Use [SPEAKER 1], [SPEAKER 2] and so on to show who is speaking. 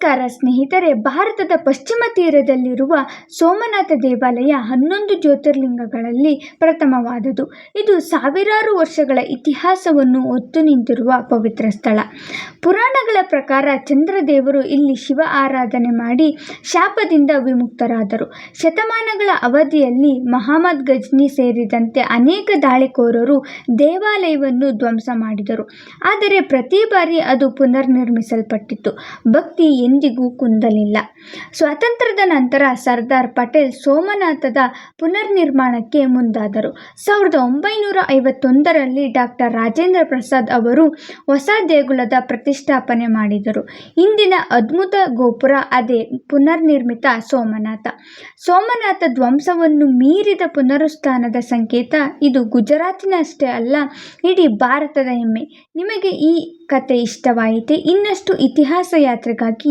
[SPEAKER 1] ನಮಸ್ಕಾರ ಸ್ನೇಹಿತರೆ, ಭಾರತದ ಪಶ್ಚಿಮ ತೀರದಲ್ಲಿರುವ ಸೋಮನಾಥ ದೇವಾಲಯ ಹನ್ನೊಂದು ಜ್ಯೋತಿರ್ಲಿಂಗಗಳಲ್ಲಿ ಪ್ರಥಮವಾದುದು. ಇದು ಸಾವಿರಾರು ವರ್ಷಗಳ ಇತಿಹಾಸವನ್ನು ಒತ್ತು ನಿಂತಿರುವ ಪವಿತ್ರ ಸ್ಥಳ. ಪುರಾಣಗಳ ಪ್ರಕಾರ ಚಂದ್ರದೇವರು ಇಲ್ಲಿ ಶಿವ ಆರಾಧನೆ ಮಾಡಿ ಶಾಪದಿಂದ ವಿಮುಕ್ತರಾದರು. ಶತಮಾನಗಳ ಅವಧಿಯಲ್ಲಿ ಮಹಮ್ಮದ್ ಗಜ್ನಿ ಸೇರಿದಂತೆ ಅನೇಕ ದಾಳಿಕೋರರು ದೇವಾಲಯವನ್ನು ಧ್ವಂಸ ಮಾಡಿದರು. ಆದರೆ ಪ್ರತಿ ಬಾರಿ ಅದು ಪುನರ್ನಿರ್ಮಿಸಲ್ಪಟ್ಟಿತು ಭಕ್ತಿ ಎಂದಿಗೂ ಕುಂದಲಿಲ್ಲ. ಸ್ವಾತಂತ್ರ್ಯದ ನಂತರ ಸರ್ದಾರ್ ಪಟೇಲ್ ಸೋಮನಾಥದ ಪುನರ್ನಿರ್ಮಾಣಕ್ಕೆ ಮುಂದಾದರು. ಸಾವಿರದ ಒಂಬೈನೂರ ಐವತ್ತೊಂದರಲ್ಲಿ ಡಾಕ್ಟರ್ ರಾಜೇಂದ್ರ ಪ್ರಸಾದ್ ಅವರು ಹೊಸ ದೇಗುಲದ ಪ್ರತಿಷ್ಠಾಪನೆ ಮಾಡಿದರು. ಇಂದಿನ ಅದ್ಭುತ ಗೋಪುರ, ಅದೇ ಪುನರ್ನಿರ್ಮಿತ ಸೋಮನಾಥ. ಸೋಮನಾಥ ಧ್ವಂಸವನ್ನು ಮೀರಿದ ಪುನರುತ್ಥಾನದ ಸಂಕೇತ ಇದು ಗುಜರಾತಿನಷ್ಟೇ ಅಲ್ಲ, ಇಡೀ ಭಾರತದ ಹೆಮ್ಮೆ. ನಿಮಗೆ ಈ ಕತೆ ಇಷ್ಟವಾಯಿತೆ? ಇನ್ನಷ್ಟು ಇತಿಹಾಸ ಯಾತ್ರೆಗಾಗಿ